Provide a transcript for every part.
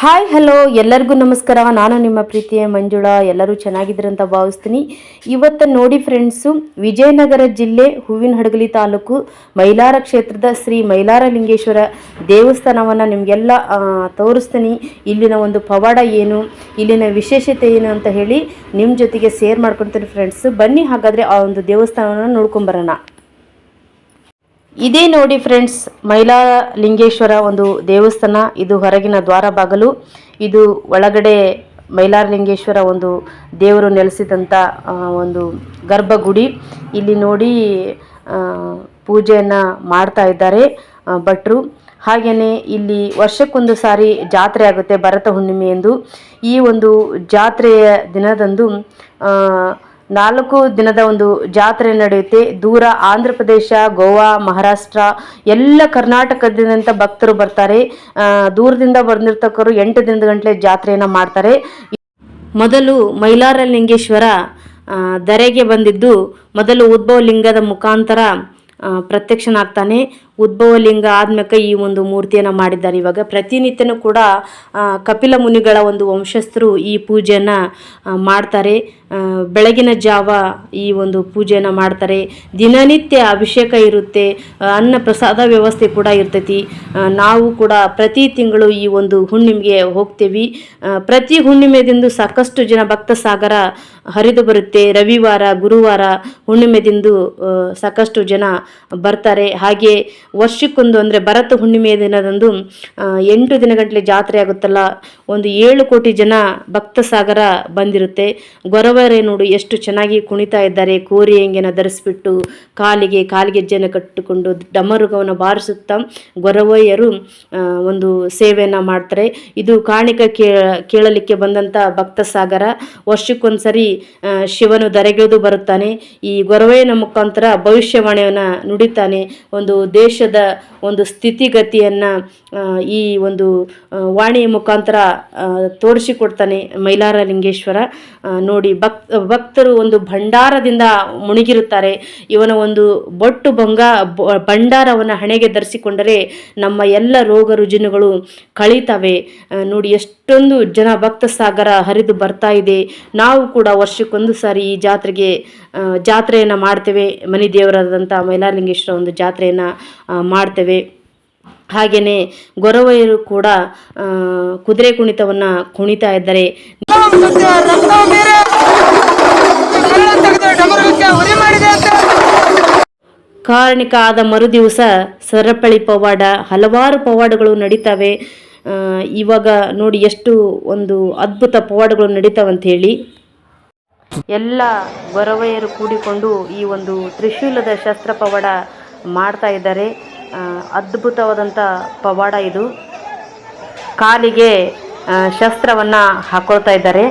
Hi hello ಎಲ್ಲರಿಗೂ ನಮಸ್ಕಾರ. ನಾನು ನಿಮ್ಮ ಪ್ರೀತಿಯ ಮಂಜುಳಾ. ಎಲ್ಲರೂ ಚೆನ್ನಾಗಿದ್ದೀರಂತ ಭಾವಿಸ್ತೀನಿ. ಇವತ್ತು ನೋಡಿ ಫ್ರೆಂಡ್ಸು ವಿಜಯನಗರ ಜಿಲ್ಲೆ ಹೂವಿನ ಹಡಗಲಿ ತಾಲೂಕು ಮೈಲಾರ ಕ್ಷೇತ್ರದ ಶ್ರೀ ಮೈಲಾರ ಲಿಂಗೇಶ್ವರ ದೇವಸ್ಥಾನವನ್ನು ನಿಮಗೆಲ್ಲ ತೋರಿಸ್ತೀನಿ. ಇಲ್ಲಿನ ಒಂದು ಪವಾಡ ಏನು, ಇಲ್ಲಿನ ವಿಶೇಷತೆ ಏನು ಅಂತ ಹೇಳಿ ನಿಮ್ಮ ಜೊತೆಗೆ ಸೇರ್ ಮಾಡ್ಕೊಳ್ತೀನಿ ಫ್ರೆಂಡ್ಸು ಬನ್ನಿ ಹಾಗಾದರೆ ಆ ಒಂದು ದೇವಸ್ಥಾನವನ್ನು ನೋಡ್ಕೊಂಬರೋಣ ಇದೇ ನೋಡಿ ಫ್ರೆಂಡ್ಸ್ ಮೈಲಾರ ಲಿಂಗೇಶ್ವರ ಒಂದು ದೇವಸ್ಥಾನ. ಇದು ಹೊರಗಿನ ದ್ವಾರ ಬಾಗಲು. ಇದು ಒಳಗಡೆ ಮೈಲಾರ ಲಿಂಗೇಶ್ವರ ಒಂದು ದೇವರು ನೆಲೆಸಿದಂಥ ಒಂದು ಗರ್ಭಗುಡಿ. ಇಲ್ಲಿ ನೋಡಿ ಪೂಜೆಯನ್ನು ಮಾಡ್ತಾ ಇದ್ದಾರೆ ಭಟ್ರು. ಹಾಗೆಯೇ ಇಲ್ಲಿ ವರ್ಷಕ್ಕೊಂದು ಸಾರಿ ಜಾತ್ರೆ ಆಗುತ್ತೆ ಭರತ ಹುಣ್ಣಿಮೆ ಎಂದು. ಈ ಒಂದು ಜಾತ್ರೆಯ ದಿನದಂದು ನಾಲ್ಕು ದಿನದ ಒಂದು ಜಾತ್ರೆ ನಡೆಯುತ್ತೆ. ದೂರ ಆಂಧ್ರ ಪ್ರದೇಶ, ಗೋವಾ, ಮಹಾರಾಷ್ಟ್ರ, ಎಲ್ಲ ಕರ್ನಾಟಕದಿಂದ ಭಕ್ತರು ಬರ್ತಾರೆ. ದೂರದಿಂದ ಬಂದಿರ್ತಕ್ಕರು ಎಂಟು ದಿನದ ಗಂಟಲೆ ಜಾತ್ರೆಯನ್ನು ಮಾಡ್ತಾರೆ. ಮೊದಲು ಮೈಲಾರ ಲಿಂಗೇಶ್ವರ ಧರೆಗೆ ಬಂದಿದ್ದು ಮೊದಲು ಉದ್ಭವ ಲಿಂಗದ ಮುಖಾಂತರ ಪ್ರತ್ಯಕ್ಷನಾಗ್ತಾನೆ. ಉದ್ಭವ ಲಿಂಗ ಆದ್ಮೇಲೆ ಈ ಒಂದು ಮೂರ್ತಿಯನ್ನು ಮಾಡಿದ್ದಾರೆ. ಇವಾಗ ಪ್ರತಿನಿತ್ಯನೂ ಕೂಡ ಕಪಿಲ ಮುನಿಗಳ ಒಂದು ವಂಶಸ್ಥರು ಈ ಪೂಜೆಯನ್ನು ಮಾಡ್ತಾರೆ. ಬೆಳಗಿನ ಜಾವ ಈ ಒಂದು ಪೂಜೆಯನ್ನು ಮಾಡ್ತಾರೆ. ದಿನನಿತ್ಯ ಅಭಿಷೇಕ ಇರುತ್ತೆ. ಅನ್ನ ಪ್ರಸಾದ ವ್ಯವಸ್ಥೆ ಕೂಡ ಇರ್ತೈತಿ. ನಾವು ಕೂಡ ಪ್ರತಿ ತಿಂಗಳು ಈ ಒಂದು ಹುಣ್ಣಿಮೆಗೆ ಹೋಗ್ತೇವೆ. ಪ್ರತಿ ಹುಣ್ಣಿಮೆದಿಂದ ಸಾಕಷ್ಟು ಜನ ಭಕ್ತ ಸಾಗರ ಹರಿದು ಬರುತ್ತೆ. ರವಿವಾರ, ಗುರುವಾರ ಹುಣ್ಣಿಮೆದಿಂದ ಸಾಕಷ್ಟು ಜನ ಬರ್ತಾರೆ. ಹಾಗೆ ವರ್ಷಕ್ಕೊಂದು ಅಂದರೆ ಭರತ ಹುಣ್ಣಿಮೆಯ ದಿನದಂದು ಎಂಟು ದಿನಗಟ್ಟಲೆ ಜಾತ್ರೆ ಆಗುತ್ತಲ್ಲ, ಒಂದು ಏಳು ಕೋಟಿ ಜನ ಭಕ್ತ ಸಾಗರ ಬಂದಿರುತ್ತೆ. ಗೊರವರೇ ನೋಡು ಎಷ್ಟು ಚೆನ್ನಾಗಿ ಕುಣಿತಾ ಇದ್ದಾರೆ, ಕೋರಿ ಹೆಂಗೆನ ಧರಿಸ್ಬಿಟ್ಟು ಕಾಲಿಗೆ ಕಾಲಿಗೆಜ್ಜೆನ ಕಟ್ಟಿಕೊಂಡು ಡಮರುಗವನ್ನು ಬಾರಿಸುತ್ತಾ ಗೊರವಯ್ಯರು ಒಂದು ಸೇವೆಯನ್ನು ಮಾಡ್ತಾರೆ. ಇದು ಕಾಣಿಕ ಕೇಳಲಿಕ್ಕೆ ಬಂದಂಥ ಭಕ್ತ ಸಾಗರ. ವರ್ಷಕ್ಕೊಂದ್ಸರಿ ಶಿವನು ದರೆಗೆದು ಬರುತ್ತಾನೆ. ಈ ಗೊರವಯ್ಯನ ಮುಖಾಂತರ ಭವಿಷ್ಯವಾಣಿಯನ್ನು ನುಡಿತಾನೆ. ಒಂದು ದೇಶದ ಒಂದು ಸ್ಥಿತಿಗತಿಯನ್ನು ಈ ಒಂದು ವಾಣಿಯ ಮುಖಾಂತರ ತೋರಿಸಿಕೊಡ್ತಾನೆ ಮೈಲಾರ ಲಿಂಗೇಶ್ವರ ನೋಡಿ ಭಕ್, ಭಕ್ತರು ಒಂದು ಭಂಡಾರದಿಂದ ಮುಳುಗಿರುತ್ತಾರೆ ಇವನ ಒಂದು ಬೊಟ್ಟು ಬಂಗ ಭಂಡಾರವನ್ನು ಹಣೆಗೆ ಧರಿಸಿಕೊಂಡರೆ ನಮ್ಮ ಎಲ್ಲ ರೋಗ ರುಜಿನಗಳು ಕಳೀತವೆ. ನೋಡಿ ಎಷ್ಟೊಂದು ಜನ ಭಕ್ತ ಸಾಗರ ಹರಿದು ಬರ್ತಾ ಇದೆ. ನಾವು ಕೂಡ ವರ್ಷಕ್ಕೊಂದು ಸಾರಿ ಈ ಜಾತ್ರೆಗೆ ಜಾತ್ರೆಯನ್ನು ಮಾಡ್ತೇವೆ. ಮನೆ ದೇವರಾದಂಥ ಮೈಲಾರಲಿಂಗೇಶ್ವರ ಒಂದು ಜಾತ್ರೆಯನ್ನು ಮಾಡ್ತೇವೆ. ಹಾಗೆಯೇ ಗೊರವಯ್ಯರು ಕೂಡ ಕುದುರೆ ಕುಣಿತವನ್ನು ಕುಣಿತಾ ಇದ್ದಾರೆ. ಕಾರಣಿಕ ಆದ ಮರುದಿವಸ ಸರಪಳಿ ಪವಾಡ, ಹಲವಾರು ಪವಾಡಗಳು ನಡೀತವೆ. ಇವಾಗ ನೋಡಿ ಎಷ್ಟು ಒಂದು ಅದ್ಭುತ ಪವಾಡಗಳು ನಡೀತಾವಂತ ಹೇಳಿ ಎಲ್ಲ ಗೊರವಯ್ಯರು ಕೂಡಿಕೊಂಡು ಈ ಒಂದು ತ್ರಿಶೂಲದ ಶಸ್ತ್ರ ಪವಾಡ ಮಾಡ್ತಾ ಇದ್ದಾರೆ. ಅದ್ಭುತವಾದಂಥ ಪವಾಡ ಇದು. ಕಾಲಿಗೆ ಶಸ್ತ್ರವನ್ನು ಹಾಕೊಳ್ತಾ ಇದ್ದಾರೆ.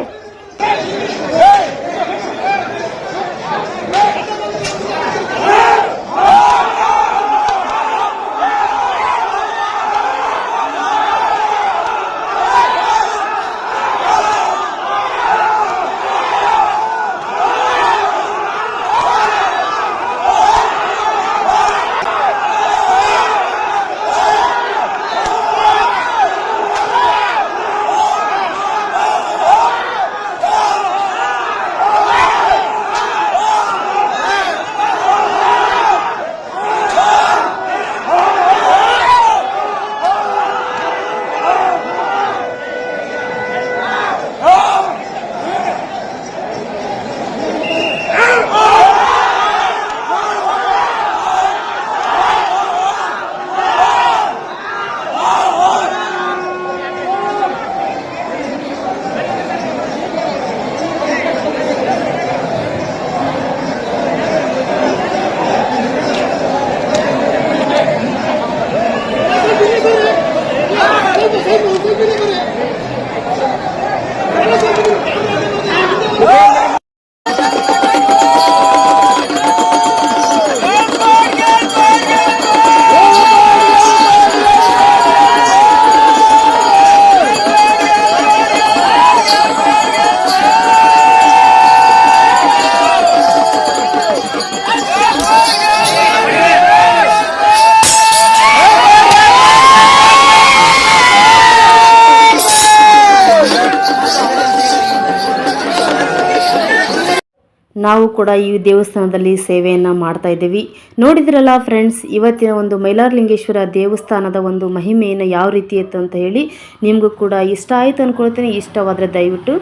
ನಾವು ಕೂಡ ಈ ದೇವಸ್ಥಾನದಲ್ಲಿ ಸೇವೆಯನ್ನು ಮಾಡ್ತಾ ಇದ್ದೀವಿ. ನೋಡಿದ್ರಲ್ಲ ಫ್ರೆಂಡ್ಸ್ ಇವತ್ತಿನ ಒಂದು ಮೈಲಾರಲಿಂಗೇಶ್ವರ ದೇವಸ್ಥಾನದ ಒಂದು ಮಹಿಮೆಯನ್ನು ಯಾವ ರೀತಿ ಇತ್ತು ಅಂತ ಹೇಳಿ ನಿಮಗೂ ಕೂಡ ಇಷ್ಟ ಆಯಿತು ಅಂದ್ಕೊಳ್ತೀನಿ ಇಷ್ಟವಾದರೆ ದಯವಿಟ್ಟು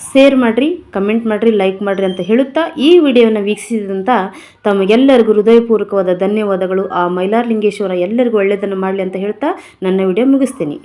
ಶೇರ್ ಮಾಡಿರಿ ಕಮೆಂಟ್ ಮಾಡಿರಿ ಲೈಕ್ ಮಾಡಿರಿ ಅಂತ ಹೇಳುತ್ತಾ ಈ ವಿಡಿಯೋನ ವೀಕ್ಷಿಸಿದಂಥ ತಮಗೆಲ್ಲರಿಗೂ ಹೃದಯಪೂರ್ವಕವಾದ ಧನ್ಯವಾದಗಳು. ಆ ಮೈಲಾರಲಿಂಗೇಶ್ವರ ಎಲ್ಲರಿಗೂ ಒಳ್ಳೆಯದನ್ನು ಮಾಡಲಿ ಅಂತ ಹೇಳ್ತಾ ನನ್ನ ವಿಡಿಯೋ ಮುಗಿಸ್ತೀನಿ.